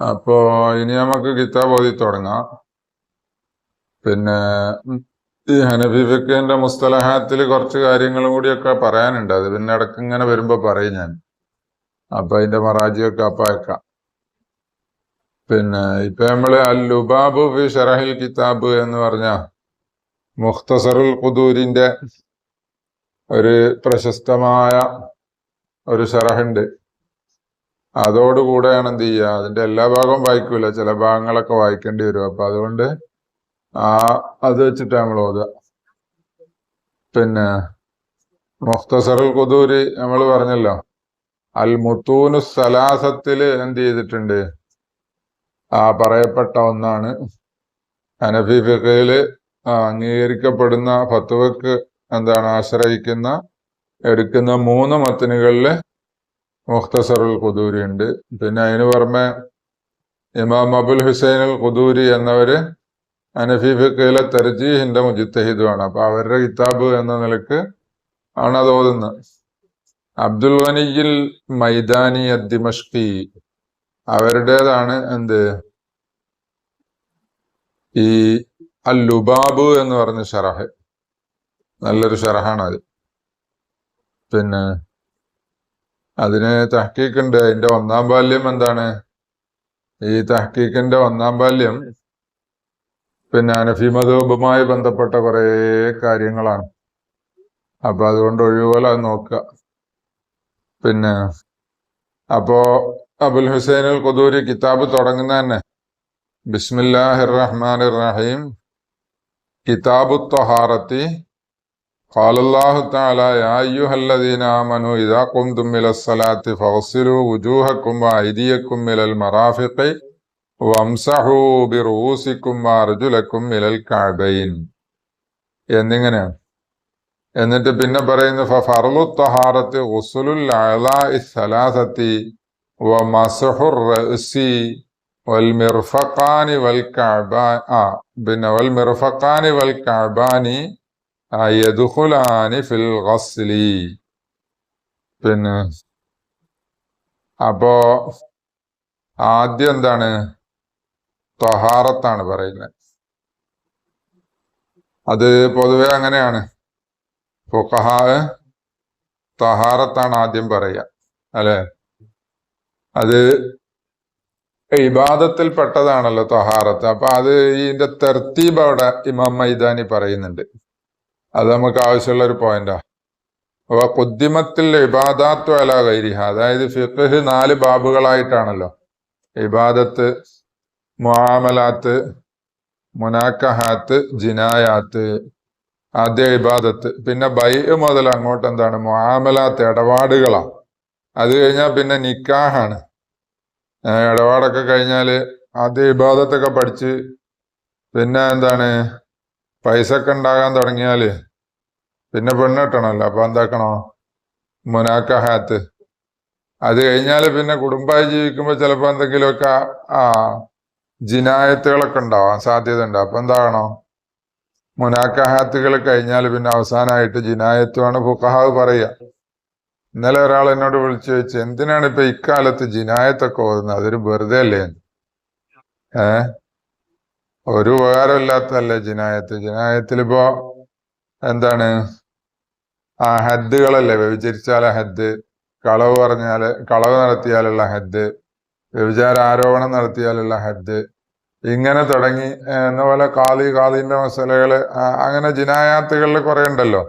അപ്പോ ഇനി നമുക്ക് കിതാബ് ഓതി തുടങ്ങാം. പിന്നെ ഈ ഹനഫി ഫിഖിന്റെ മുസ്തലഹാത്തിൽ കുറച്ച് കാര്യങ്ങളും കൂടിയൊക്കെ പറയാനുണ്ട്. അത് പിന്നെ ഇടയ്ക്ക് ഇങ്ങനെ വരുമ്പോ പറയും ഞാൻ. അപ്പൊ അതിന്റെ മറാജിയൊക്കെ അപ്പൊ പിന്നെ ഇപ്പൊ നമ്മൾ അൽ ലുബാബു ഫി ഷറഹിൽ കിതാബ് എന്ന് പറഞ്ഞ മുഖ്തസറുൽ ഖുദൂരിന്റെ ഒരു പ്രശസ്തമായ ഒരു ഷറഹുണ്ട്. അതോടുകൂടെയാണ് എന്ത് ചെയ്യുക അതിന്റെ എല്ലാ ഭാഗവും വായിക്കൂല. ചില ഭാഗങ്ങളൊക്കെ വായിക്കേണ്ടി വരും. അപ്പൊ അതുകൊണ്ട് ആ അത് വെച്ചിട്ട് നമ്മൾ ഓതുക പിന്നെ മുഖ്തസറുൽ കുതൂരി നമ്മൾ പറഞ്ഞല്ലോ അൽ മുത്തൂനു സലാസത്തിൽ എന്ത് ചെയ്തിട്ടുണ്ട്? ആ പറയപ്പെട്ട ഒന്നാണ്. അനഫി ഫിഖയിൽ അംഗീകരിക്കപ്പെടുന്ന ഫത്തുവക്ക് എന്താണ് ആശ്രയിക്കുന്ന എടുക്കുന്ന മൂന്ന് മത്തിനുകളിൽ മുഖ്തസറുൽ ഖുദൂരി ഉണ്ട് പിന്നെ അതിന് പുറമെ ഇമാം അബുൽ ഹുസൈൻ അൽ ഖുദൂരി എന്നവര് തർജീഹിന്റെ തെർജീഹിന്റെ മുജിത്തഹിദുമാണ് അപ്പൊ അവരുടെ കിതാബ് എന്ന നിലയ്ക്ക് ആണ് അത് ഓതുന്നത്. അബ്ദുൽ ഗനിയിൽ മൈദാനി അദ്ദിമഷ്കി അവരുടേതാണ് എന്ത്? ഈ അൽ ലുബാബ് എന്ന് പറഞ്ഞ ഷറഹ്. നല്ലൊരു ഷറഹാണ് അത് പിന്നെ അതിന് തഹക്കീക്കുണ്ട് അതിന്റെ ഒന്നാം ബാല്യം എന്താണ്? ഈ തഹക്കീക്കിന്റെ ഒന്നാം ബാല്യം പിന്നെ അനഫി ബന്ധപ്പെട്ട കുറെ കാര്യങ്ങളാണ്. അപ്പൊ അതുകൊണ്ട് ഒഴിവുപോലെ അത് നോക്കുക. പിന്നെ അപ്പോ അബുൽ ഹുസൈൻ അൽ കിതാബ് തുടങ്ങുന്ന തന്നെ. ബിസ്മില്ലാഹിർ റഹ്മാൻ റഹീം. കിതാബു ത്വഹാറത്തി قال الله تعالى يا أيها الذين آمنوا إذا قمتم إلى الصلاة فاغسلوا وجوهكم وأيديكم إلى المرافق وامسحوا برؤوسكم وأرجلكم إلى الكعبين എന്നിങ്ങനെയാണ് എന്നിട്ട് പിന്നെ പറയുന്നു ഫർലു തഹാറത്ത് ഉസുലുൽ അളാഇ സലാസത്തി വമസഹുർ റഅസി വൽമിർഫഖാനി വൽ കഅബാ ആ പിന്നെ വൽമിർഫഖാനി വൽ കഅബാനി ആ, യദ്ഖുലാനി ഫിൽ ഗസ്ലി പിന്നെ അപ്പോ ആദ്യം എന്താണ്? തൊഹാറത്താണ് പറയുന്നത്. അത് പൊതുവെ അങ്ങനെയാണ്. ഫുഖഹാ തഹാറത്താണ് ആദ്യം പറയുക അല്ലെ? അത് ഇബാദത്തിൽ പെട്ടതാണല്ലോ തഹാറത്ത്. അപ്പൊ അത് ഇതിന്റെ തെർത്തീബ് അവിടെ ഇമാം മൈദാനി പറയുന്നുണ്ട്. അത് നമുക്ക് ആവശ്യമുള്ള ഒരു പോയിന്റാ അപ്പൊ കുദ്ദിമത്തിൽ ഇബാദാത്വ അല കൈരിഹ അതായത് ഫിഖ് നാല് ബാബുകളായിട്ടാണല്ലോ. ഇബാദത്ത് മുആമലാത്ത് മുനാക്കഹാത്ത് ജിനായാത്ത് ആദ്യ ഇബാദത്ത്. പിന്നെ ബൈ മുതൽ അങ്ങോട്ട് എന്താണ്? മുആമലാത്ത് ഇടപാടുകളാ. അത് കഴിഞ്ഞാൽ പിന്നെ നിക്കാഹാണ്. ഇടപാടൊക്കെ കഴിഞ്ഞാൽ ആദ്യ ഇബാദത്തൊക്കെ പഠിച്ച് പിന്നെ എന്താണ്? പൈസ ഒക്കെ ഉണ്ടാകാൻ തുടങ്ങിയാൽ പിന്നെ പെണ്ണിട്ടണല്ലോ അപ്പൊ എന്താക്കണോ? മുനാക്കഹാത്ത് അത് കഴിഞ്ഞാൽ പിന്നെ കുടുംബമായി ജീവിക്കുമ്പോ ചിലപ്പോ എന്തെങ്കിലുമൊക്കെ ആ ജിനായത്തുകളൊക്കെ ഉണ്ടാവാൻ സാധ്യത ഉണ്ട്. അപ്പൊ എന്താകണോ? മുനാക്കഹാത്തുകൾ കഴിഞ്ഞാൽ പിന്നെ അവസാനമായിട്ട് ജിനായത്തുമാണ് ഫുക്കഹാവ് പറയുക. ഇന്നലെ ഒരാൾ എന്നോട് വിളിച്ചു ചോദിച്ചു എന്തിനാണ് ഇപ്പൊ ഇക്കാലത്ത് ജിനായത്തൊക്കെ ഓതുന്നത്? അതൊരു വെറുതെ അല്ലേ ഏ? ഒരു ഉപകാരമില്ലാത്തതല്ലേ ജിനായത്ത്? ജിനായത്തിലിപ്പോ എന്താണ്? ആ ഹദ്ദുകളല്ലേ? വ്യഭിചരിച്ചാല ഹദ്ദ് കളവ് പറഞ്ഞാൽ കളവ് നടത്തിയാലുള്ള ഹദ്ദ് വ്യഭിചാര ആരോപണം നടത്തിയാലുള്ള ഹദ്ദ് ഇങ്ങനെ തുടങ്ങി എന്ന പോലെ കാളി കാളിന്റെ മസലകൾ അങ്ങനെ ജിനായാത്തുകളിൽ കുറെ ഉണ്ടല്ലോ.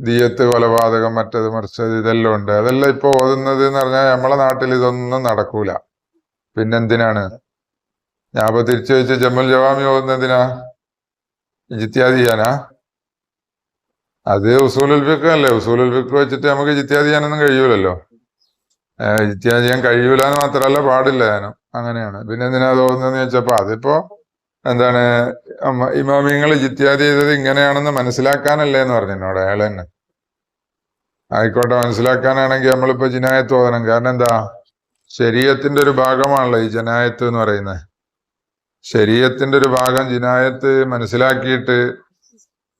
ദിയത്ത് കൊലപാതകം മറ്റത് മറിച്ചത് ഇതെല്ലാം ഉണ്ട്. അതെല്ലാം ഇപ്പൊ ഓതുന്നത് എന്ന് പറഞ്ഞാൽ നമ്മളെ നാട്ടിൽ ഇതൊന്നും നടക്കൂല. പിന്നെന്തിനാണ്? ഞാൻ അപ്പൊ തിരിച്ചു വെച്ച് ജമ്മൽ ജവാമി പോകുന്നതിനാ ജിത്യാദി ചെയ്യാനാ? അത് ഉസൂലുൽ ഫിഖ് അല്ലേ? ഉസൂലുൽ ഫിഖ് വെച്ചിട്ട് നമുക്ക് ജിത്യാദി ചെയ്യാനൊന്നും കഴിയൂലല്ലോ. ജിത്യാദി ചെയ്യാൻ കഴിയൂല എന്ന് മാത്രമല്ല പാടില്ല ഞാനും. അങ്ങനെയാണ്. പിന്നെ എന്തിനാ തോന്നുന്നതെന്ന് ചോദിച്ചപ്പോ അതിപ്പോ എന്താണ് ഇമാമിങ്ങൾ ജിത്യാദി ചെയ്തത് ഇങ്ങനെയാണെന്ന് മനസ്സിലാക്കാനല്ലേ എന്ന് പറഞ്ഞു എന്നോട് അയാൾ തന്നെ. ആയിക്കോട്ടെ മനസ്സിലാക്കാനാണെങ്കിൽ നമ്മളിപ്പോ ജിനായത്ത് ഓതണം. കാരണം എന്താ? ശരീരത്തിന്റെ ഒരു ഭാഗമാണല്ലോ ഈ ജനായത്ത് എന്ന് പറയുന്നത്. ശരീരത്തിന്റെ ഒരു ഭാഗം ജിനായത്ത് മനസ്സിലാക്കിയിട്ട്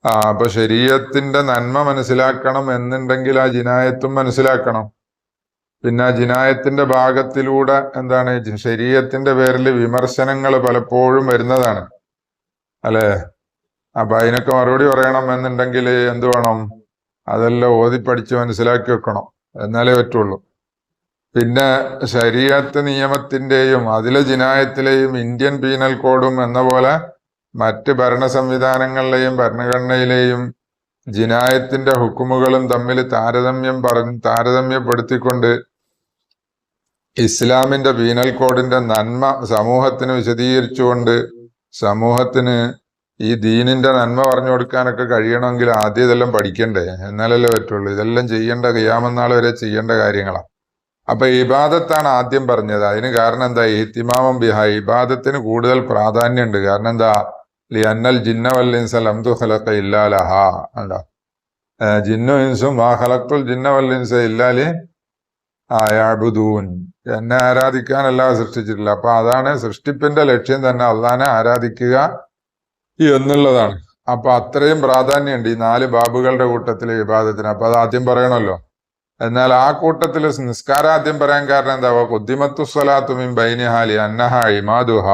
ആ അപ്പൊ ശരീരത്തിന്റെ നന്മ മനസ്സിലാക്കണം എന്നുണ്ടെങ്കിൽ ആ ജിനായത്തും മനസ്സിലാക്കണം. പിന്നെ ജിനായത്തിന്റെ ഭാഗത്തിലൂടെ എന്താണ് ശരീരത്തിന്റെ പേരിൽ വിമർശനങ്ങൾ പലപ്പോഴും വരുന്നതാണ്. അല്ലേ? അപ്പൊ അതിനൊക്കെ മറുപടി പറയണം എന്നുണ്ടെങ്കിൽ എന്ത് വേണം? അതെല്ലാം ഓതി പഠിച്ച് മനസ്സിലാക്കി വെക്കണം. എന്നാലേ പറ്റുള്ളൂ. പിന്നെ ശരീരത്ത് നിയമത്തിന്റെയും അതിലെ ജിനായത്തിലെയും ഇന്ത്യൻ പീനൽ കോഡും എന്ന പോലെ മറ്റ് ഭരണ സംവിധാനങ്ങളിലെയും ഭരണഘടനയിലെയും ജിനായത്തിന്റെ ഹുക്കുമുകളും തമ്മിൽ താരതമ്യം പറഞ്ഞ് താരതമ്യപ്പെടുത്തിക്കൊണ്ട് ഇസ്ലാമിന്റെ പീനൽ കോഡിന്റെ നന്മ സമൂഹത്തിന് വിശദീകരിച്ചുകൊണ്ട് സമൂഹത്തിന് ഈ ദീനിന്റെ നന്മ പറഞ്ഞു കൊടുക്കാനൊക്കെ കഴിയണമെങ്കിൽ ആദ്യം ഇതെല്ലാം പഠിക്കണ്ടേ? എന്നാലല്ലേ പറ്റുള്ളൂ. ഇതെല്ലാം ചെയ്യേണ്ട കയ്യാമെന്നാൾ വരെ ചെയ്യേണ്ട കാര്യങ്ങളാണ് അപ്പൊ ഇബാദത്താണ് ആദ്യം പറഞ്ഞത്. അതിന് കാരണം എന്താ? ഇത്തിമാമം ബിഹ. ഇബാദത്തിന് കൂടുതൽ പ്രാധാന്യം ഉണ്ട് കാരണം എന്താ? ലി അന്നൽ ജിന്ന വല്ലിൻസൽ അംതു ഹലക്ക ഇല്ലാലഹ അല്ല ജിന്നു ഇൻസും ആ ഹലക്കുൽ ജിന്ന വല്ലിൻസ ഇല്ലാലി ആയാബുദൂൻ എന്നെ ആരാധിക്കാനല്ലാതെ സൃഷ്ടിച്ചിട്ടില്ല. അപ്പൊ അതാണ് സൃഷ്ടിപ്പിന്റെ ലക്ഷ്യം തന്നെ. അള്ളാനെ ആരാധിക്കുക എന്നുള്ളതാണ്. അപ്പൊ അത്രയും പ്രാധാന്യമുണ്ട് ഈ നാല് ബാബുകളുടെ കൂട്ടത്തിലെ വിവാദത്തിന് അപ്പൊ അത് ആദ്യം പറയണമല്ലോ. എന്നാൽ ആ കൂട്ടത്തിൽ നിസ്കാരാദ്യം പറയാൻ കാരണം എന്താ? കുദ്ദിമത്തു സ്വലാത്തുമിൻ ബൈനിഹാലി അന്നഹ ഇമാദുഹ.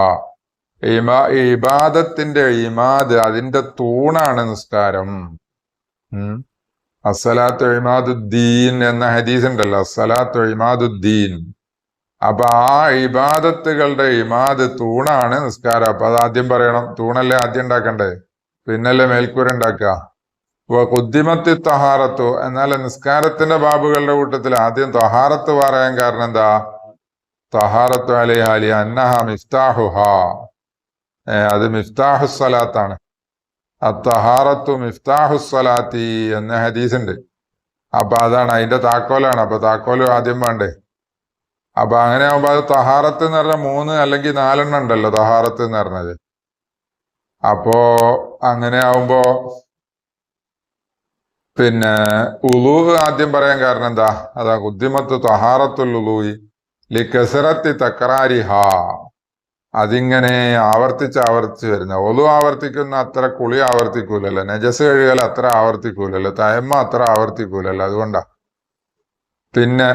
ഇമാ ഇബാദത്തിന്റെ ഇമാദ് അതിന്റെ തൂണാണ് നിസ്കാരം. ഉം. അസ്സലാത്തു ഇമാദുദ്ദീൻ എന്ന ഹദീസ് ഉണ്ടല്ലോ അസ്സലാത്തു ഇമാദുദ്ദീൻ. അപ്പൊ ആ ഇബാദത്തുകളുടെ ഇമാദ് തൂണാണ് നിസ്കാരം. അപ്പൊ അത് ആദ്യം പറയണം. തൂണല്ലേ ആദ്യം ഉണ്ടാക്കണ്ടേ? പിന്നല്ലേ മേൽക്കൂര ഉണ്ടാക്കുക കുദ്ദിമത്തി തഹാറത്തു എന്നാൽ നിസ്കാരത്തിന്റെ ബാബുകളുടെ കൂട്ടത്തിൽ ആദ്യം തഹാറത്ത് പറയാൻ കാരണം എന്താ? തഹാറത്തു അലിഹാലി അന്നഹ മിഫ്താഹുഹ. അത് മിഫ്താഹുസ്വലാത്താണ് അത്തഹാറത്തു മിഫ്താഹുസ്വലാത്തി എന്ന ഹദീസുണ്ട്. അപ്പൊ അതാണ് അതിന്റെ താക്കോലാണ്. അപ്പൊ താക്കോൽ ആദ്യം വേണ്ടേ? അപ്പൊ അങ്ങനെ ആകുമ്പോ അത് തഹാറത്ത് എന്ന് പറഞ്ഞ മൂന്ന് അല്ലെങ്കിൽ നാലെണ്ണം ഉണ്ടല്ലോ തഹാറത്ത് എന്ന് പറഞ്ഞത്. അപ്പോ അങ്ങനെ ആവുമ്പോ പിന്നെ ഉലൂഹ് ആദ്യം പറയാൻ കാരണം എന്താ? അതാ ബുദ്ധിമത്ത് തഹാറത്തുൽ ഉലൂഹി ലി കസറത്തി തക്കറാരിഹ അതിങ്ങനെ ആവർത്തിച്ച് ആവർത്തിച്ച് വരുന്ന. ഒലു ആവർത്തിക്കുന്ന അത്ര കുളി ആവർത്തിക്കൂലല്ലോ. നജസ് കഴുകൽ അത്ര ആവർത്തിക്കൂലല്ലോ. തയമ്മ അത്ര ആവർത്തിക്കൂലല്ലോ. അതുകൊണ്ടാ. പിന്നെ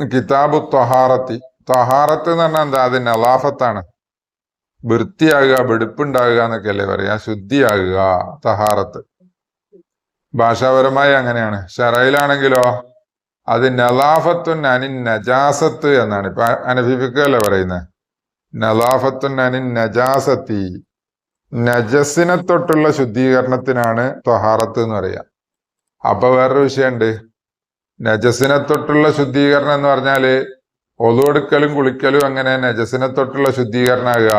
കിതാബു തൊഹാറത്തി. തൊഹാറത്ത് എന്ന് പറഞ്ഞാൽ എന്താ? അത് നലാഫത്താണ്. വൃത്തിയാകുക വെടുപ്പുണ്ടാകുക എന്നൊക്കെയല്ലേ പറയാ. ശുദ്ധിയാകുക തഹാറത്ത്. ഭാഷാപരമായി അങ്ങനെയാണ്. ഷറയിലാണെങ്കിലോ അത് നലാഫത്തുൻ അനിൻ നജാസത്ത് എന്നാണ്. ഇപ്പൊ അനഫിഫിക്കല്ലേ പറയുന്നത് നലാഫത്തുൻ അനിൻ നജാസത്തി. നജസിനെ തൊട്ടുള്ള ശുദ്ധീകരണത്തിനാണ് തൊഹാറത്ത് എന്ന് പറയാ. അപ്പൊ വേറൊരു വിഷയമുണ്ട് നജസിനെ തൊട്ടുള്ള ശുദ്ധീകരണം എന്ന് പറഞ്ഞാൽ ഒതുവെടുക്കലും കുളിക്കലും അങ്ങനെ നജസിനെ തൊട്ടുള്ള ശുദ്ധീകരണമാകുക?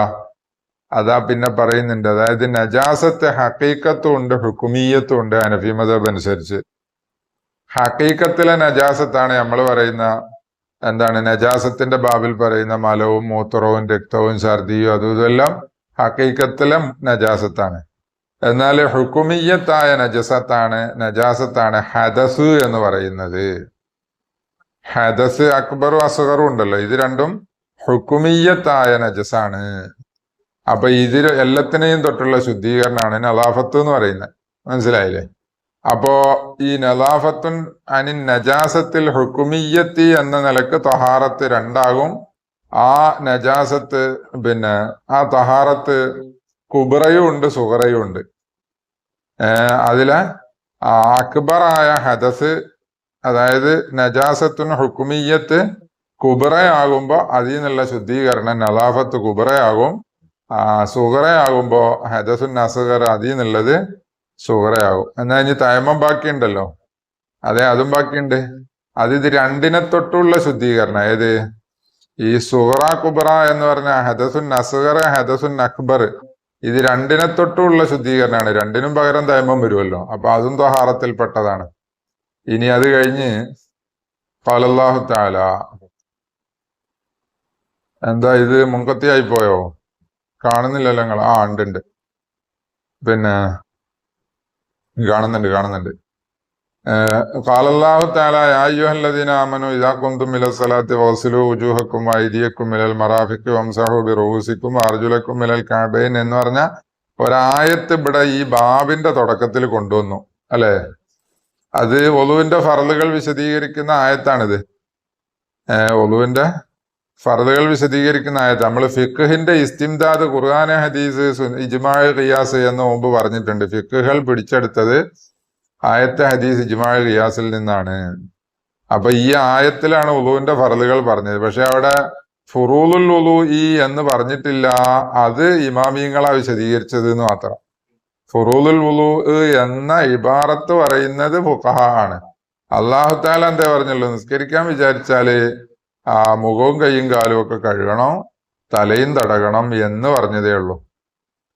അതാ പിന്നെ പറയുന്നുണ്ട്. അതായത് നജാസത്തെ ഹക്കീക്കത്തും ഉണ്ട് ഹുക്കുമീയത്തും ഉണ്ട് മതബ് അനുസരിച്ച്. ഹക്കീക്കത്തിലെ നജാസത്താണ് നമ്മൾ പറയുന്ന എന്താണ്? നജാസത്തിന്റെ ബാബിൽ പറയുന്ന മലവും മൂത്രവും രക്തവും ഛർദിയും അതും ഇതെല്ലാം ഹക്കീക്കത്തിലെ നജാസത്താണ്. എന്നാൽ ഹുക്കുമിയത്തായ നജസത്താണ് നജാസത്താണ് ഹദസ് എന്ന് പറയുന്നത്. ഹദസ് അക്ബറും അസുഖറും ഉണ്ടല്ലോ. ഇത് രണ്ടും ഹുക്കുമിയത്തായ നജസാണ്. അപ്പൊ ഇതിൽ എല്ലാത്തിനെയും തൊട്ടുള്ള ശുദ്ധീകരണമാണ് നദാഫത്ത് എന്ന് പറയുന്നത്. മനസ്സിലായില്ലേ? അപ്പോ ഈ നദാഫത്തുൻ അനിൻ നജാസത്തിൽ ഹുക്കുമിയത്തി എന്ന നിലയ്ക്ക് തഹാറത്ത് രണ്ടാകും. ആ നജാസത്ത് പിന്നെ ആ തഹാറത്ത് കുബറയും ഉണ്ട് സുഹറയും ഉണ്ട്. അതിലെ അക്ബറായ ഹദസ് അതായത് നജാസത്തുൻ ഹുക്കുമിയത്ത് കുബറയാകുമ്പോ അതിൽ നിന്നുള്ള ശുദ്ധീകരണം നദാഫത്ത് കുബറയാകും സുഹറയാകുമ്പോ ഹദസുൻ അസുഖർ അതിൽ നിന്നുള്ളത് സുഹറയാകും. എന്നാ ഇനി തയമം ബാക്കിയുണ്ടല്ലോ? അതെ അതും ബാക്കിയുണ്ട്. അത് ഇത് രണ്ടിനെ തൊട്ടുള്ള ശുദ്ധീകരണം. ഏത്? ഈ സുഹറ കുബറ എന്ന് പറഞ്ഞ ഹദസുൻ അസുഖർ ഹദസുൻ അക്ബർ ഇത് രണ്ടിനെ തൊട്ടുള്ള ശുദ്ധീകരണമാണ്. രണ്ടിനും പകരം തയമം വരുമല്ലോ. അപ്പൊ അതും തൊഹാറത്തിൽപ്പെട്ടതാണ്. ഇനി അത് കഴിഞ്ഞ് കാലല്ലാഹു താല എന്താ ഇത് മുൻകത്തിയായി പോയോ? കാണുന്നില്ലല്ലോ നിങ്ങൾ ആ ഉണ്ട് ഉണ്ട്. പിന്നെ കാണുന്നുണ്ട് കാണുന്നുണ്ട്. കാലല്ലാഹു എന്ന് പറഞ്ഞ ഒരായത്ത് ഇവിടെ ഈ ബാബിന്റെ തുടക്കത്തിൽ കൊണ്ടുവന്നു. അല്ലേ? അത് ഒലുവിന്റെ ഫറലുകൾ വിശദീകരിക്കുന്ന ആയത്താണിത്. ഒലുവിന്റെ ഫറലുകൾ വിശദീകരിക്കുന്ന ആയത് നമ്മൾ ഫിഖിന്റെ ഇസ്തിംദാദ് ഖുർആാന ഹദീസ് ഇജ്മാഅ് ഖിയാസ് എന്ന് മുമ്പ് പറഞ്ഞിട്ടുണ്ട്. ഫിഖുകൾ പിടിച്ചെടുത്തത് ആയത്തെ ഹദീസ് ഇജ്മാഅ് ഖിയാസിൽ നിന്നാണ്. അപ്പൊ ഈ ആയത്തിലാണ് ഉലുവിന്റെ ഫർദുകൾ പറഞ്ഞത്. പക്ഷെ അവിടെ ഫുറൂലുൽ ഉലു ഈ എന്ന് പറഞ്ഞിട്ടില്ല. അത് ഇമാമിയങ്ങളാ വിശദീകരിച്ചത് എന്ന് മാത്രം. ഫുറൂലുൽ ഉലു എന്ന ഇബാറത്ത് പറയുന്നത് ഫുഖഹ ആണ്. അള്ളാഹു താല എന്താ പറഞ്ഞല്ലോ? നിസ്കരിക്കാൻ വിചാരിച്ചാൽ ആ മുഖവും കൈയും കാലും ഒക്കെ കഴുകണം തലയും തടകണം എന്ന് പറഞ്ഞതേ ഉള്ളൂ.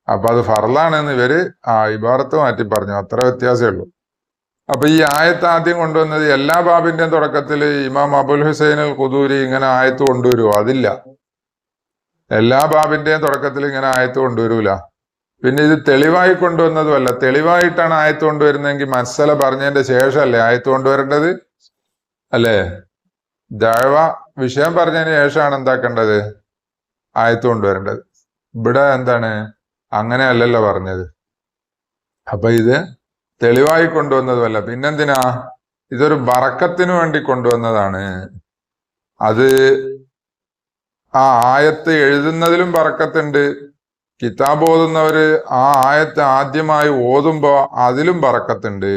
അപ്പൊ അത് ഫറലാണെന്ന് ഇവർ ആ ഇബാറത്ത് മാറ്റി പറഞ്ഞു. അത്ര വ്യത്യാസമേ ഉള്ളൂ. അപ്പൊ ഈ ആയത്ത് ആദ്യം കൊണ്ടുവന്നത് എല്ലാ ബാബിന്റെയും തുടക്കത്തിൽ ഇമാം അബുൽ ഹുസൈൻ അൽ ഖുദൂരി ഇങ്ങനെ ആയത്ത് കൊണ്ടുവരുമോ അതില്ല. എല്ലാ ബാബിന്റെയും തുടക്കത്തിൽ ഇങ്ങനെ ആയത്ത് കൊണ്ടുവരൂല. പിന്നെ ഇത് തെളിവായി കൊണ്ടുവന്നതുമല്ല. തെളിവായിട്ടാണ് ആയത്ത് കൊണ്ടുവരുന്നതെങ്കിൽ മത്സല പറഞ്ഞതിന്റെ ശേഷമല്ലേ ആയത്ത് കൊണ്ടുവരേണ്ടത്? അല്ലേ? ദഴവ വിഷയം പറഞ്ഞതിന് ശേഷമാണ് എന്താക്കേണ്ടത്? ആയത്ത് കൊണ്ടുവരേണ്ടത്. ഇവിടെ എന്താണ്? അങ്ങനെ അല്ലല്ലോ പറഞ്ഞത്. അപ്പൊ ഇത് തെളിവായി കൊണ്ടുവന്നതുമല്ല. പിന്നെന്തിനാ? ഇതൊരു വറക്കത്തിന് വേണ്ടി കൊണ്ടുവന്നതാണ്. അത് ആ ആയത്ത് എഴുതുന്നതിലും ബറക്കത്തുണ്ട് കിതാബ് ഓതുന്നവര് ആ ആയത്ത് ആദ്യമായി ഓതുമ്പോ അതിലും ബറക്കത്തുണ്ട്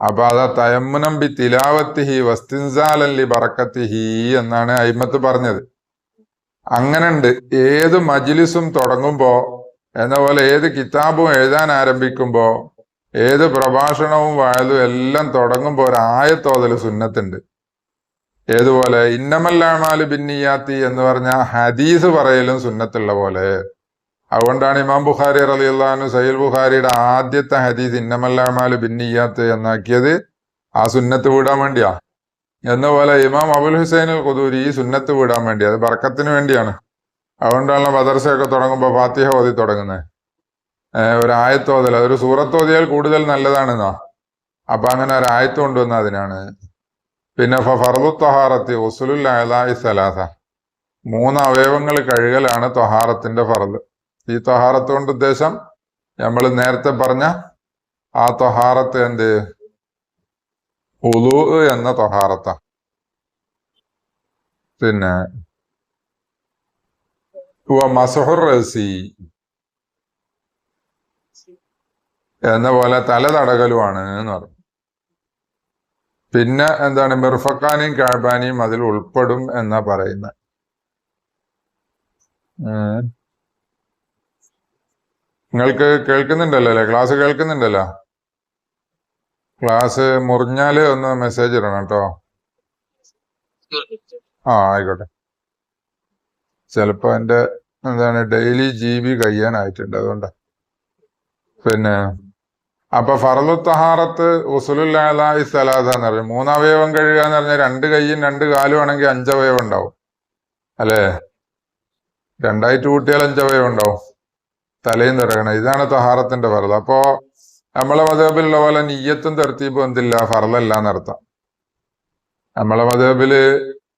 അപ്പൊ അത് തയമ്മുനം ബി തിലാവത്തിഹി വസ്തിൻസാലല്ലി ബറക്കത്തിഹി എന്നാണ് അയിമത്ത് പറഞ്ഞത്. അങ്ങനുണ്ട് ഏത് മജിലിസും തുടങ്ങുമ്പോ എന്ന പോലെ ഏത് കിതാബും എഴുതാൻ ആരംഭിക്കുമ്പോ ഏത് പ്രഭാഷണവും വായതും എല്ലാം തുടങ്ങുമ്പോ ഒരു ആയത്തോതൽ സുന്നത്തുണ്ട്. ഏതുപോലെ ഇന്നമല്ലാമാൽ ബിന്നിയാത്തി എന്ന് പറഞ്ഞ ഹദീസ് പറയലും സുന്നത്തുള്ള പോലെ. അതുകൊണ്ടാണ് ഇമാം ബുഖാരി റലിയുള്ളഹാനു സയ്യിൽ ബുഖാരിയുടെ ആദ്യത്തെ ഹദീസ് ഇന്നമല്ലാമാൽ ബിന്നിയാത്ത് എന്നാക്കിയത് ആ സുന്നത്ത് വിടാൻ വേണ്ടിയാ. എന്ന പോലെ ഇമാം അബുൽ ഹുസൈൻ അൽ ഖുദൂരി ഈ സുന്നത്ത് വിടാൻ വേണ്ടി അത് ബർക്കത്തിന് വേണ്ടിയാണ്. അതുകൊണ്ടാണ് മദർസയൊക്കെ തുടങ്ങുമ്പോൾ ഫാത്തിഹ ഓതി തുടങ്ങുന്നത് ഒരു ആയത്തോതൽ അതൊരു സൂറത്തോതിയാൽ കൂടുതൽ നല്ലതാണെന്നാ. അപ്പൊ അങ്ങനെ ഒരു ആയത്ത് കൊണ്ടുവന്ന അതിനാണ്. പിന്നെ ഫറദു തൊഹാറത്തി ഉസുലുൽ അലായി സലാസ. മൂന്ന് അവയവങ്ങൾ കഴുകലാണ് തൊഹാറത്തിന്റെ ഫറദ് ഈ തൊഹാറത്ത് കൊണ്ട് ഉദ്ദേശം നമ്മൾ നേരത്തെ പറഞ്ഞ ആ തൊഹാറത്ത് എന്ത്? ഉലു എന്ന തൊഹാറത്ത. പിന്നെ മസഹുർ റസി എന്ന പോലെ തല തടകലുമാണ് എന്ന് പറഞ്ഞു. പിന്നെ എന്താണ്? മിർഫക്കാനെയും കാബാനെയും അതിൽ ഉൾപ്പെടും എന്നാ പറയുന്നത്. നിങ്ങൾക്ക് കേൾക്കുന്നുണ്ടല്ലോ അല്ലെ? ക്ലാസ് കേൾക്കുന്നുണ്ടല്ലോ? ക്ലാസ് മുറിഞ്ഞാൽ ഒന്ന് മെസ്സേജ് ഇടണം കേട്ടോ. ആ ആയിക്കോട്ടെ. ചിലപ്പോ എന്റെ എന്താണ് ഡെയിലി ജി ബി കഴിയാനായിട്ടുണ്ട് അതുകൊണ്ട്. പിന്നെ അപ്പൊ ഫറലു തഹാറത്ത് ഉസുലുല്ലാഹി സലാദ എന്ന് പറയും. മൂന്നവയവം കഴുകുക എന്ന് പറഞ്ഞാൽ രണ്ട് കൈയും രണ്ട് കാലും ആണെങ്കിൽ അഞ്ചവയവം ഉണ്ടാവും. അല്ലേ? രണ്ടായിട്ട് കൂട്ടിയാൽ അഞ്ചവയവം ഉണ്ടാവും. തലയും തിറങ്ങണം ഇതാണ് തഹാറത്തിന്റെ ഫറത് അപ്പോ നമ്മളെ മതേബിലുള്ള പോലെ നീയത്തും തെർത്തീബും എന്തില്ല? ഫറലല്ല എന്നർത്ഥം. നമ്മളെ മതേബിൽ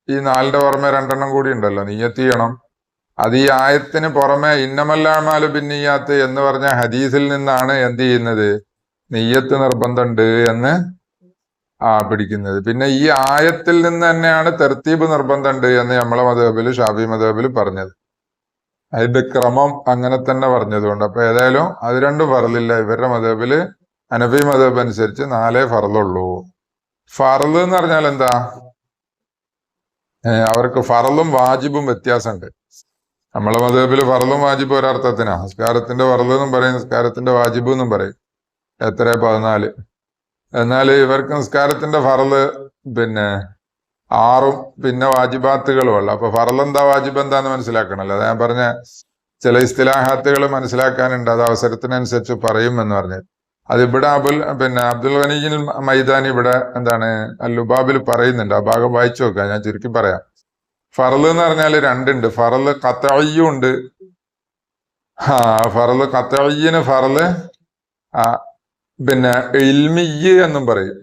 ഈ നാലിന്റെ പുറമെ രണ്ടെണ്ണം കൂടി ഉണ്ടല്ലോ. നീയത്ത് ചെയ്യണം. അത് ഈ ആയത്തിന് പുറമെ ഇന്നമല്ലാമാലു പിന്നീയാത്ത് എന്ന് പറഞ്ഞ ഹദീസിൽ നിന്നാണ് എന്ത് ചെയ്യുന്നത്? നെയ്യത്ത് നിർബന്ധമുണ്ട് എന്ന് ആ പിടിക്കുന്നത്. പിന്നെ ഈ ആയത്തിൽ നിന്ന് തന്നെയാണ് തെർത്തീബ് നിർബന്ധമുണ്ട് എന്ന് നമ്മളെ മതബിൽ ഷാഫി മതബിൽ പറഞ്ഞത്. അതിന്റെ ക്രമം അങ്ങനെ തന്നെ പറഞ്ഞതുകൊണ്ട്. അപ്പൊ ഏതായാലും അത് രണ്ടും ഫറലില്ല ഇവരുടെ മതബിൽ അനബി മതബ് അനുസരിച്ച് നാലേ ഫറലുള്ളൂ ഫറൽ എന്ന് പറഞ്ഞാൽ എന്താ? അവർക്ക് ഫറലും വാജിബും വ്യത്യാസമുണ്ട്. നമ്മളെ മതബിൽ ഫറലും വാജിബും ഒരർത്ഥത്തിനാ. നിസ്കാരത്തിന്റെ ഫറൽ എന്നും പറയും നിസ്കാരത്തിന്റെ വാജിബ് എന്നും പറയും. എത്ര പതിനാല്. എന്നാൽ ഇവർക്ക് നിസ്കാരത്തിന്റെ ഫറൽ പിന്നെ ആറും പിന്നെ വാജിബാത്തുകളും ഉള്ളു. അപ്പൊ ഫറലെന്താ എന്താ വാജിബ് എന്താന്ന് മനസ്സിലാക്കണല്ലോ. അത് ഞാൻ പറഞ്ഞ ചില ഇസ്തിലാഹാത്തുകൾ മനസ്സിലാക്കാനുണ്ട്. അത് അവസരത്തിനനുസരിച്ച് പറയും എന്ന് പറഞ്ഞത് അതിവിടെ അബുൽ പിന്നെ അബ്ദുൽ ഗനീജിൽ മൈതാനി ഇവിടെ എന്താണ് ലുബാബിൽ പറയുന്നുണ്ട്. ആ ഭാഗം വായിച്ചു നോക്കാം ഞാൻ ചുരുക്കി പറയാം. ഫറൽ എന്ന് പറഞ്ഞാൽ രണ്ടുണ്ട്. ഫറൽ കത്തയ്യും ഉണ്ട്. ആ ഫറൽ കത്തയ്യന് ഫറൽ ആ പിന്നെ ഇൽമിയ്യ് എന്നും പറയും.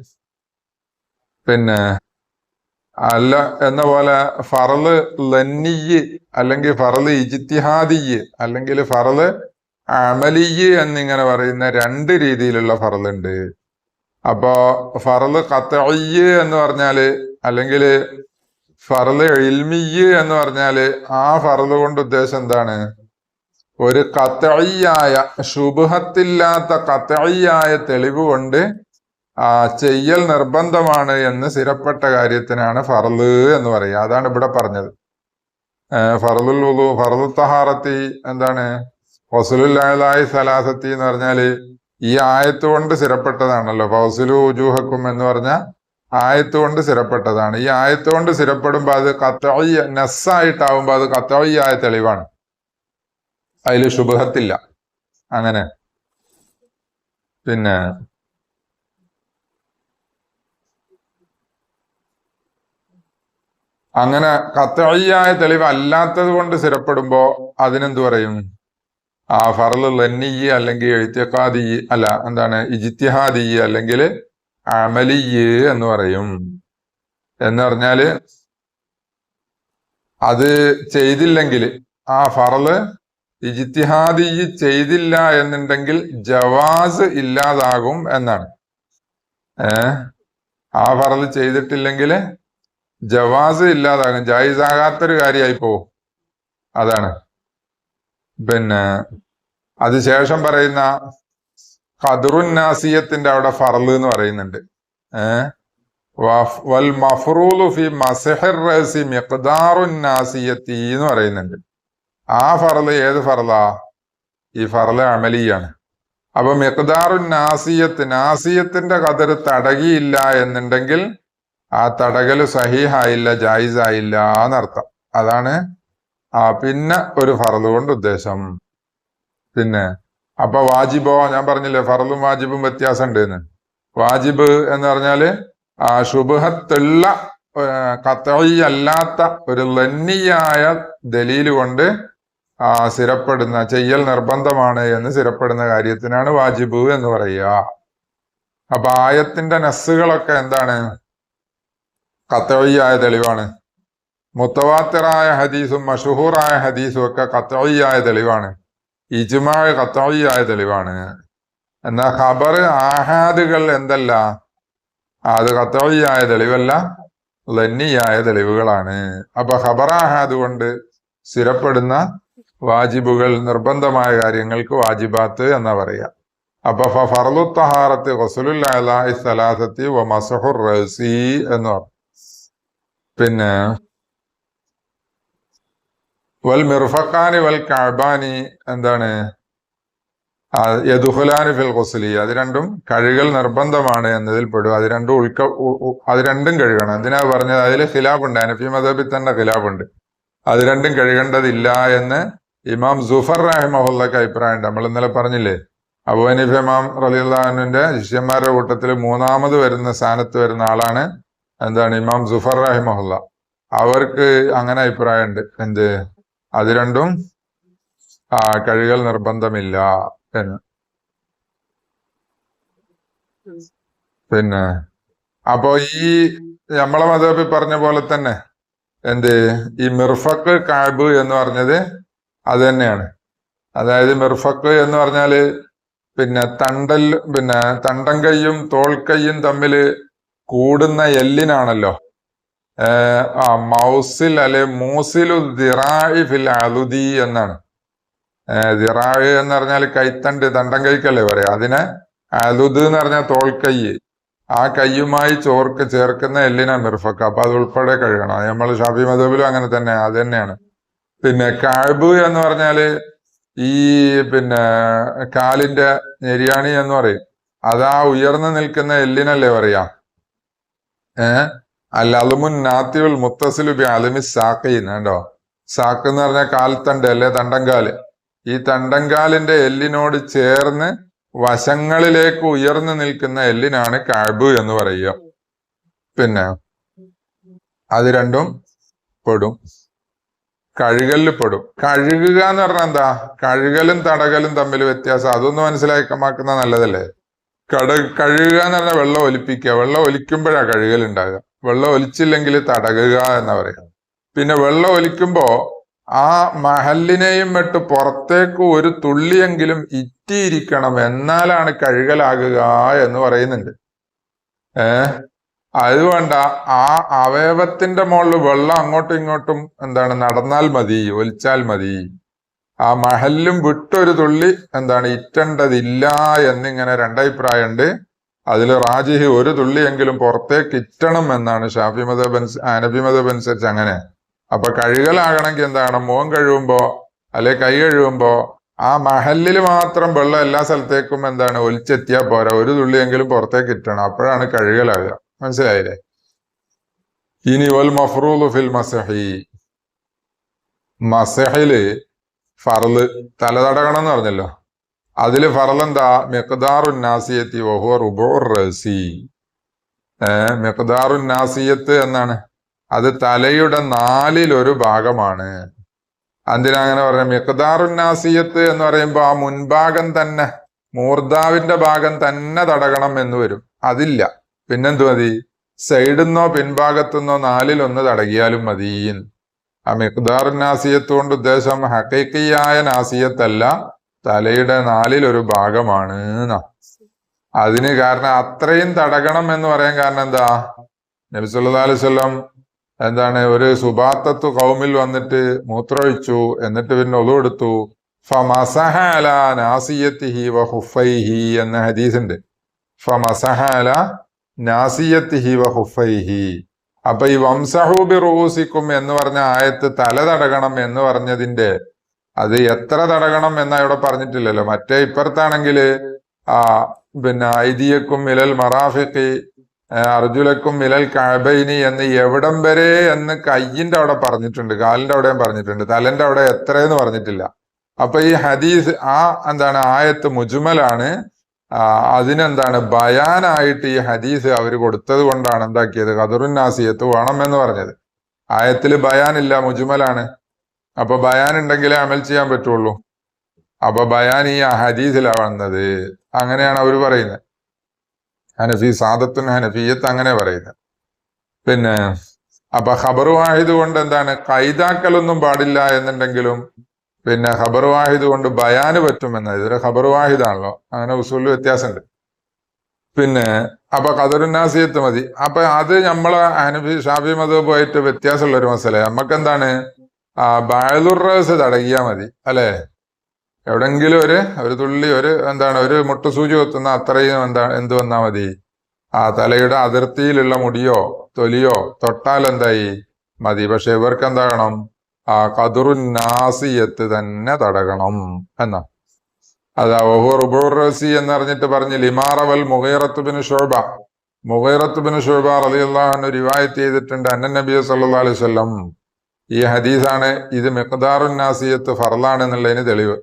പിന്നെ അല്ല എന്ന പോലെ ഫറൽ ലന്നിയ് അല്ലെങ്കിൽ ഫറൽ ഇജിത്തിഹാദിയ് അല്ലെങ്കിൽ ഫറൽ അമലിയ് എന്നിങ്ങനെ പറയുന്ന രണ്ട് രീതിയിലുള്ള ഫറലുണ്ട് അപ്പോ ഫറൽ കത്തയ്യ് എന്ന് പറഞ്ഞാൽ അല്ലെങ്കിൽ ഫറൽ ഇൽമിയ് എന്ന് പറഞ്ഞാൽ ആ ഫറൽ കൊണ്ട് ഉദ്ദേശം എന്താണ്? ഒരു കത്തഴിയായ ശുഭത്തില്ലാത്ത കത്തഴിയായ തെളിവ് കൊണ്ട് ചെയ്യൽ നിർബന്ധമാണ് എന്ന് സ്ഥിരപ്പെട്ട കാര്യത്തിനാണ് ഫറൽ എന്ന് പറയുക. അതാണ് ഇവിടെ പറഞ്ഞത്. ഫറലുൽ ഉദു ഫറലു തഹാറത്തി എന്താണ്? ഫസുലുല്ലായി സലാസത്തി എന്ന് പറഞ്ഞാൽ ഈ ആയത്ത് കൊണ്ട് സ്ഥിരപ്പെട്ടതാണല്ലോ. ഫൗസുലു ഉജൂഹക്കും എന്ന് പറഞ്ഞ ആയത്ത് കൊണ്ട് സ്ഥിരപ്പെട്ടതാണ്. ഈ ആയത്ത് കൊണ്ട് സ്ഥിരപ്പെടുമ്പോ അത് കത്തഴി നെസ്സായിട്ടാവുമ്പോ അത് കത്തഴിയായ തെളിവാണ്. അതിൽ ശുഭത്തില്ല അങ്ങനെ. പിന്നെ അങ്ങനെ കത്തഴിയായ തെളിവ് അല്ലാത്തത് കൊണ്ട് സ്ഥിരപ്പെടുമ്പോ അതിനെന്ത് പറയും? ആ ഫറൽ ലന്നീ അല്ലെങ്കിൽ എഴുത്തിയക്കാദി അല്ല എന്താണ് ഇജിത്തിഹാദി അല്ലെങ്കിൽ അമലിയ് എന്ന് പറയും. എന്ന് പറഞ്ഞാൽ അത് ചെയ്തില്ലെങ്കിൽ ആ ഫറൽ ഇജിത്തിഹാദി ചെയ്തില്ല എന്നുണ്ടെങ്കിൽ ജവാസ് ഇല്ലാതാകും എന്നാണ്. ഏ? ആ ഫറൽ ചെയ്തിട്ടില്ലെങ്കിൽ ജവാസ് ഇല്ലാതാകും. ജായിസാകാത്തൊരു കാര്യമായി പോവും അതാണ്. പിന്നെ അതിശേഷം പറയുന്ന ഖദറുൻ നാസിയത്തിന്റെ അവിടെ ഫറൽ എന്ന് പറയുന്നുണ്ട്. വൽ മഫറൂലു ഫി എന്ന് പറയുന്നുണ്ട്. ആ ഫറൽ ഏത് ഫറലാ ഈ ഫറൽ അമലിയാണ്. അപ്പൊ മിഖ്ദാറുൻ നാസിയത്ത് നാസിയത്തിന്റെ കതിർ തടകിയില്ല എന്നുണ്ടെങ്കിൽ ആ തടകൽ സഹീഹായില്ല ജായിസായില്ല എന്നർത്ഥം. അതാണ് ആ പിന്നെ ഒരു ഫറൽ കൊണ്ട് ഉദ്ദേശം. പിന്നെ അപ്പൊ വാജിബോ ഞാൻ പറഞ്ഞില്ലേ ഫറലും വാജിബും വ്യത്യാസം ഉണ്ട് എന്ന് വാജിബ് എന്ന് പറഞ്ഞാൽ ആ ശുഭഹത്തുള്ള കത്തയല്ലാത്ത ഒരു ലന്നിയായ ദലീൽ കൊണ്ട് ആ സ്ഥിരപ്പെടുന്ന ചെയ്യൽ നിർബന്ധമാണ് എന്ന് സ്ഥിരപ്പെടുന്ന കാര്യത്തിനാണ് വാജിബ് എന്ന് പറയുക. അപ്പൊ ആയത്തിന്റെ നസ്സുകളൊക്കെ എന്താണ്? കത്തഴിയായ തെളിവാണ്. മുത്തവാത്തറായ ഹദീസും മഷഹൂറായ ഹദീസും ഒക്കെ കത്തവയ്യായ തെളിവാണ്. ഇജുമാ കത്തവയ്യായ തെളിവാണ്. എന്നാൽ ഖബർ ആഹാദുകൾ എന്തല്ല? അത് കത്തവയ്യായ തെളിവല്ല ലന്നിയായ തെളിവുകളാണ്. അപ്പൊ ഖബർ ആഹാദ് കൊണ്ട് സ്ഥിരപ്പെടുന്ന വാജിബുകൾ നിർബന്ധമായ കാര്യങ്ങൾക്ക് വാജിബാത്ത് എന്നാ പറയാ. അപ്പൊ ഫർലു തഹാറത്ത് ഖസുലുല്ലാഹി സലാസത്തി വ മസഹുർ റസി എന്ന് പറഞ്ഞു. പിന്നെ വൽ മിർഫഖാനി വൽ കഅബാനി എന്താണ്? യദുഹുലാനി ഫിൽ ഖുസ്ലി അത് രണ്ടും കഴുകൽ നിർബന്ധമാണ് എന്നതിൽ പെടും അത് രണ്ടും ഉൾക്ക അത് രണ്ടും കഴുകണം. എന്തിനാ പറഞ്ഞത്? അതിൽ ഖിലാഫുണ്ട്. അനഫി മദബിൽ തന്നെ ഖിലാഫുണ്ട്. അത് രണ്ടും കഴുകേണ്ടതില്ല എന്ന് ഇമാം സുഫർ റഹിമഹുല്ലക്ക് അഭിപ്രായമുണ്ട്. നമ്മൾ ഇന്നലെ പറഞ്ഞില്ലേ? അബു ഹനീഫ് ഇമാം റലിയുള്ളാഹുവിന്റെ ശിഷ്യന്മാരുടെ കൂട്ടത്തിൽ മൂന്നാമത് വരുന്ന സ്ഥാനത്ത് വരുന്ന ആളാണ് എന്താണ് ഇമാം സുഫർ റഹിമഹുല്ല. അവർക്ക് അങ്ങനെ അഭിപ്രായമുണ്ട്. എന്ത്? അത് രണ്ടും ആ കഴുകൽ നിർബന്ധമില്ല എന്ന്. പിന്നെ അപ്പോ ഈ നമ്മളെ മതബി പറഞ്ഞ പോലെ തന്നെ എന്ത്? ഈ മിർഫക്ക് കാബ് എന്ന് പറഞ്ഞത് അത് തന്നെയാണ്. അതായത് മിർഫക്ക് എന്ന് പറഞ്ഞാൽ പിന്നെ തണ്ടൽ പിന്നെ തണ്ടം കൈയും തോൾ കൈയും തമ്മിൽ കൂടുന്ന എല്ലിനാണല്ലോ. മൗസിൽ അല്ലെ മൂസിലു ദിറായി ഫിൽ അലുദി എന്നാണ്. ദിറായ് എന്ന് പറഞ്ഞാൽ കൈത്തണ്ട് തണ്ടം കൈക്കല്ലേ പറയാ. അതിനെ അലുദ് എന്ന് പറഞ്ഞാൽ തോൾക്കൈ ആ കയ്യുമായി ചോർക്ക് ചേർക്കുന്ന എല്ലിന മിർഫക്ക. അപ്പൊ അത് ഉൾപ്പെടെ കഴുകണം. നമ്മൾ ഷാഫി മധുബിലും അങ്ങനെ തന്നെ അത് തന്നെയാണ്. പിന്നെ കാഴ്ബ് എന്ന് പറഞ്ഞാൽ ഈ പിന്നെ കാലിന്റെ ഞെരിയാണി എന്ന് പറയും. അതാ ഉയർന്നു നിൽക്കുന്ന എല്ലിനല്ലേ പറയാ. ഏഹ് അല്ല അലുമുൻ നാത്തിയുൽ മുത്തസിലു ബി അലുമി സാക്കയിന്ന് കണ്ടോ? സാക്ക് എന്ന് പറഞ്ഞാൽ കാൽത്തണ്ട് അല്ലെ? തണ്ടങ്കാൽ. ഈ തണ്ടങ്കാലിന്റെ എല്ലിനോട് ചേർന്ന് വശങ്ങളിലേക്ക് ഉയർന്നു നിൽക്കുന്ന എല്ലിനാണ് കാബ് എന്ന് പറയുക. പിന്നെ അത് രണ്ടും പെടും. കഴുകലിൽ പെടും. കഴുകുക എന്ന് പറഞ്ഞാൽ എന്താ? കഴുകലും തടകലും തമ്മിൽ വ്യത്യാസം. അതൊന്ന് മനസ്സിലാക്കമാക്കുന്ന നല്ലതല്ലേ? കട കഴുകുക എന്ന് പറഞ്ഞാൽ വെള്ളം ഒലിപ്പിക്കുക. വെള്ളം ഒലിക്കുമ്പോഴാണ് കഴുകൽ ഉണ്ടാകുക വെള്ളം ഒലിച്ചില്ലെങ്കിൽ തടകുക എന്ന് പറയുന്നത് പിന്നെ വെള്ളം ഒലിക്കുമ്പോ ആ മഹലിനെയും വിട്ട് പുറത്തേക്ക് ഒരു തുള്ളിയെങ്കിലും ഇറ്റിയിരിക്കണം. എന്നാലാണ് കഴുകലാകുക എന്ന് പറയുന്നുണ്ട്. ഏ? അതുകൊണ്ട് ആ അവയവത്തിന്റെ മുകളിൽ വെള്ളം അങ്ങോട്ടും ഇങ്ങോട്ടും എന്താണ് നടന്നാൽ മതി ഒലിച്ചാൽ മതി. ആ മഹല്ലും വിട്ടൊരു തുള്ളി എന്താണ് ഇറ്റേണ്ടതില്ല എന്നിങ്ങനെ രണ്ടഭിപ്രായമുണ്ട്. അതിൽ റാജിഹി ഒരു തുള്ളിയെങ്കിലും പുറത്തേക്ക് ഇറ്റണം എന്നാണ് ഷാഫി മതബ് അനബി മതബ് അനുസരിച്ച് അങ്ങനെ. അപ്പൊ കഴുകലാകണമെങ്കിൽ എന്താണ്? മുഖം കഴുകുമ്പോ അല്ലെ കൈ കഴുകുമ്പോ ആ മഹല്ലിൽ മാത്രം വെള്ളം എല്ലാ സ്ഥലത്തേക്കും എന്താണ് ഒലിച്ചെത്തിയാൽ പോരാ. ഒരു തുള്ളിയെങ്കിലും പുറത്തേക്ക് ഇറ്റണം. അപ്പോഴാണ് കഴുകലാകുക. മനസ്സിലായില്ലേ? ഇനി ഒൽ മഫ്രൂൽ ഫിൽ മസഹി. മസഹിൽ ഫറൽ തലതടകണം എന്ന് പറഞ്ഞല്ലോ. അതിൽ ഫറലെന്താ മിഖ്ദാറു നാസിയത്തി വഹുവ റുബോ റസി. ഏർ മിഖ്ദാറു നാസിയത്ത് എന്നാണ്. അത് തലയുടെ നാലിലൊരു ഭാഗമാണ്. എന്തിനാ അങ്ങനെ പറഞ്ഞ? മിഖ്ദാറു നാസിയത്ത് എന്ന് പറയുമ്പോൾ ആ മുൻഭാഗം തന്നെ മൂർദാവിന്റെ ഭാഗം തന്നെ തടകണം എന്ന് വരും. അതില്ല. പിന്നെന്തു മതി സൈഡിൽ നിന്നോ പിൻഭാഗത്തുനിന്നോ നാലിലൊന്ന് തടകിയാലും മതിയും ആ നാസിയത്ത് കൊണ്ട് ഉദ്ദേശം ഹക്കൈക്കിയായ നാസിയത്തല്ല തലയുടെ നാലിൽ ഒരു ഭാഗമാണ്. അതിന് കാരണം അത്രയും തടകണം എന്ന് പറയാൻ കാരണം എന്താ? നബി സല്ലല്ലാഹു അലൈഹി വസല്ലം എന്താണ് ഒരു സുബാത്തത്തു കൗമിൽ വന്നിട്ട് മൂത്രമൊഴിച്ചു എന്നിട്ട് പിന്നെ ഒതുകൊടുത്തു ഫമസഹ നാസിയത്തിഹി വ ഹുഫൈഹി എന്ന ഹദീസ് ഉണ്ട് ഫമസഹ നാസിയത്തിഹി വ ഹുഫൈഹി. അപ്പൊ ഈ വംസഹു ബി റൂസിക്കും എന്ന് പറഞ്ഞ ആയത്ത് തല തടകണം എന്ന് പറഞ്ഞതിന്റെ അത് എത്ര തടകണം എന്നാ ഇവിടെ പറഞ്ഞിട്ടില്ലല്ലോ. മറ്റേ ഇപ്പുറത്താണെങ്കിൽ ആ പിന്നെ ഐതിയക്കും മിലൽ മറാഫിഖി അർജുലക്കും മിലൽ കഴബൈനി എന്ന് എവിടം വരെ എന്ന് കയ്യിന്റെ അവിടെ പറഞ്ഞിട്ടുണ്ട് കാലിന്റെ അവിടെയും പറഞ്ഞിട്ടുണ്ട് തലന്റെ അവിടെ എത്രയെന്ന് പറഞ്ഞിട്ടില്ല. അപ്പൊ ഈ ഹദീസ് ആ എന്താണ് ആയത്ത് മുജുമലാണ്. അതിനെന്താണ്? ബയാനായിട്ട് ഈ ഹദീസ് അവർ കൊടുത്തത് കൊണ്ടാണ് എന്താക്കിയത്? ഖദറുന്നാസിയത്ത് വേണം എന്ന് പറഞ്ഞത്. ആയത്തിൽ ബയാനില്ല മുജുമലാണ്. അപ്പൊ ബയാൻ ഉണ്ടെങ്കിലേ അമൽ ചെയ്യാൻ പറ്റുള്ളൂ. അപ്പൊ ബയാൻ ഈ ഹദീസിലാണ് വന്നത്. അങ്ങനെയാണ് അവർ പറയുന്നത്. ഹനഫി സാദത്തുൻ ഹനഫിയത്ത് അങ്ങനെ പറയുന്നത്. പിന്നെ അപ്പൊ ഖബർ വാഹിദ് കൊണ്ട് എന്താണ്? കൈതാക്കലൊന്നും പാടില്ല എന്നുണ്ടെങ്കിലും പിന്നെ ഖബർ വാഹിദ് കൊണ്ട് ബയാന് പറ്റുമെന്ന. ഇതൊരു ഖബർ വാഹിദാണല്ലോ അങ്ങനെ ഉസൂലിൽ വ്യത്യാസമുണ്ട്. പിന്നെ അപ്പൊ ഖദറുന്നാസിയത്ത് മതി. അപ്പൊ അത് നമ്മളെ ഹനഫി ഷാഫി മതവുമായിട്ട് വ്യത്യാസമുള്ള ഒരു മസല നമുക്ക് എന്താണ് ആ ബാലുറസ് തടകിയാ മതി. അല്ലേ? എവിടെങ്കിലും ഒരു ഒരു തുള്ളി ഒരു എന്താണ് ഒരു മുട്ടുസൂചി കൊത്തുന്ന അത്രയും എന്താ എന്ത് വന്നാ മതി? ആ തലയുടെ അതിർത്തിയിലുള്ള മുടിയോ തൊലിയോ തൊട്ടാൽ എന്തായി മതി. പക്ഷെ ഇവർക്ക് എന്താകണം ആ കതുറുന്നാസിയത്ത് തന്നെ തടകണം എന്നാ. അതാ റുബുറസി എന്ന് അറിഞ്ഞിട്ട് പറഞ്ഞ് ലിമാറവൽ മുഹീറത്തുബിന് ശോഭ മുഹീറത്തുബിന് ശോഭ റളിയല്ലാഹു റിവായത്ത് ചെയ്തിട്ടുണ്ട് അന്നൻ നബി സല്ലല്ലാഹു അലൈഹി വസല്ലം. ഈ ഹദീസാണ് ഇത് മിഖ്ദാറുന്നാസിയത്ത് ഫറലാണ് എന്നുള്ളതിന് തെളിവ്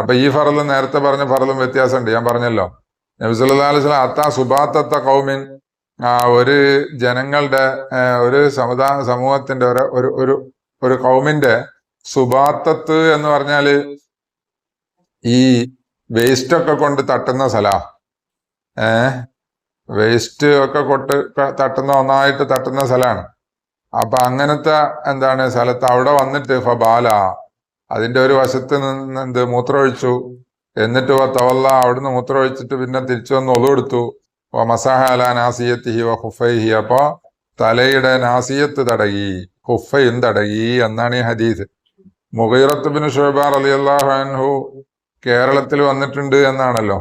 അപ്പൊ ഈ ഫറൽ നേരത്തെ പറഞ്ഞ ഫറലും വ്യത്യാസമുണ്ട്. ഞാൻ പറഞ്ഞല്ലോ. നബി സല്ലാ അലൈഹി വസല്ലം അത്താ സുബാത്തത്ത കൗമിൻ ഒരു ജനങ്ങളുടെ ഒരു സമുദായ സമൂഹത്തിന്റെ ഒരു ഒരു ഒരു കൗമിന്റെ സുബാത്തത്ത് എന്ന് പറഞ്ഞാൽ ഈ വേസ്റ്റ് ഒക്കെ കൊണ്ട് തട്ടുന്ന സ്ഥലാ. ഏ? വേസ്റ്റ് ഒക്കെ കൊട്ട് തട്ടുന്ന ഒന്നായിട്ട് തട്ടുന്ന സ്ഥലമാണ് അപ്പൊ അങ്ങനത്തെ എന്താണ് സ്ഥലത്ത് അവിടെ വന്നിട്ട് ഫബാല അതിന്റെ ഒരു വശത്ത് നിന്ന് എന്ത് മൂത്രമൊഴിച്ചു. എന്നിട്ട് തവല്ല അവിടുന്ന് മൂത്രമൊഴിച്ചിട്ട് പിന്നെ തിരിച്ചു വന്ന് ഒതുകൊടുത്തു മസഹ അല നാസിയത്തിഹി വ ഹുഫൈഹി. അപ്പൊ തലയുടെ നാസിയത്ത് തടകി. ഹുഫയും തടയി എന്നാണ് ഈ ഹദീസ്. മുഗീറത്ത് ബിൻ ഷുബാർ അലി അള്ളാഹു കേരളത്തിൽ വന്നിട്ടുണ്ട് എന്നാണല്ലോ.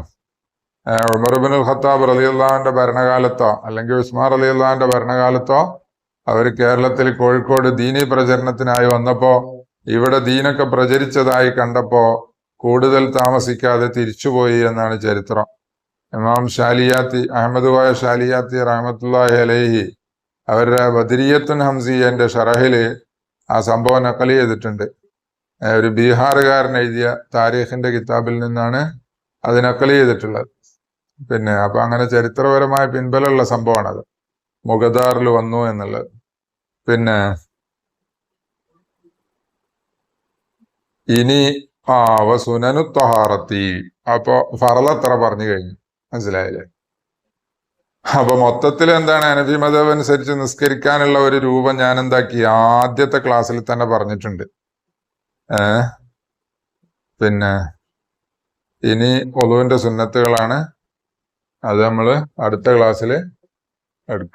Umar bin Umar bin Khattab Ali അള്ളാഹുന്റെ ഭരണകാലത്തോ അല്ലെങ്കിൽ ഉസ്മാർ അലി അള്ളാഹുന്റെ ഭരണകാലത്തോ അവർ കേരളത്തിൽ കോഴിക്കോട് ദീനി പ്രചരണത്തിനായി വന്നപ്പോ ഇവിടെ ദീനൊക്കെ പ്രചരിച്ചതായി കണ്ടപ്പോ കൂടുതൽ താമസിക്കാതെ തിരിച്ചുപോയി എന്നാണ് ചരിത്രം. ഇമാം ഷാലിയാത്തി അഹമ്മദ് വായ ഷാലിയാത്തി റഹമത്തുല്ലാഹി അലൈഹി അവരുടെ ബദരിയത്തുൻ ഹംസിയന്റെ ഷറഹിൽ ആ സംഭവം നക്കൽ ചെയ്തിട്ടുണ്ട്. ഒരു ബീഹാറുകാരൻ എഴുതിയ താരീഖിന്റെ കിതാബിൽ നിന്നാണ് അത് നക്കൽ ചെയ്തിട്ടുള്ളത്. പിന്നെ അപ്പൊ അങ്ങനെ ചരിത്രപരമായ പിൻബലമുള്ള സംഭവമാണത്. മുഗദാറിൽ വന്നു എന്നുള്ളത്. പിന്നെ ഇനി ആ അവ സുനനു ത്വഹാറത്തി. അപ്പൊ ഫറലത്ര പറഞ്ഞു കഴിഞ്ഞു. മനസ്സിലായില്ലേ? അപ്പൊ മൊത്തത്തിൽ എന്താണ് അനഫി മതം അനുസരിച്ച് നിസ്കരിക്കാനുള്ള ഒരു രൂപം ഞാൻ എന്താക്കി ആദ്യത്തെ ക്ലാസ്സിൽ തന്നെ പറഞ്ഞിട്ടുണ്ട്. ഏ? പിന്നെ ഇനി ഒലുവിന്റെ സുന്നത്തുകളാണ്. അത് നമ്മൾ അടുത്ത ക്ലാസ്സിൽ എടുക്കാം.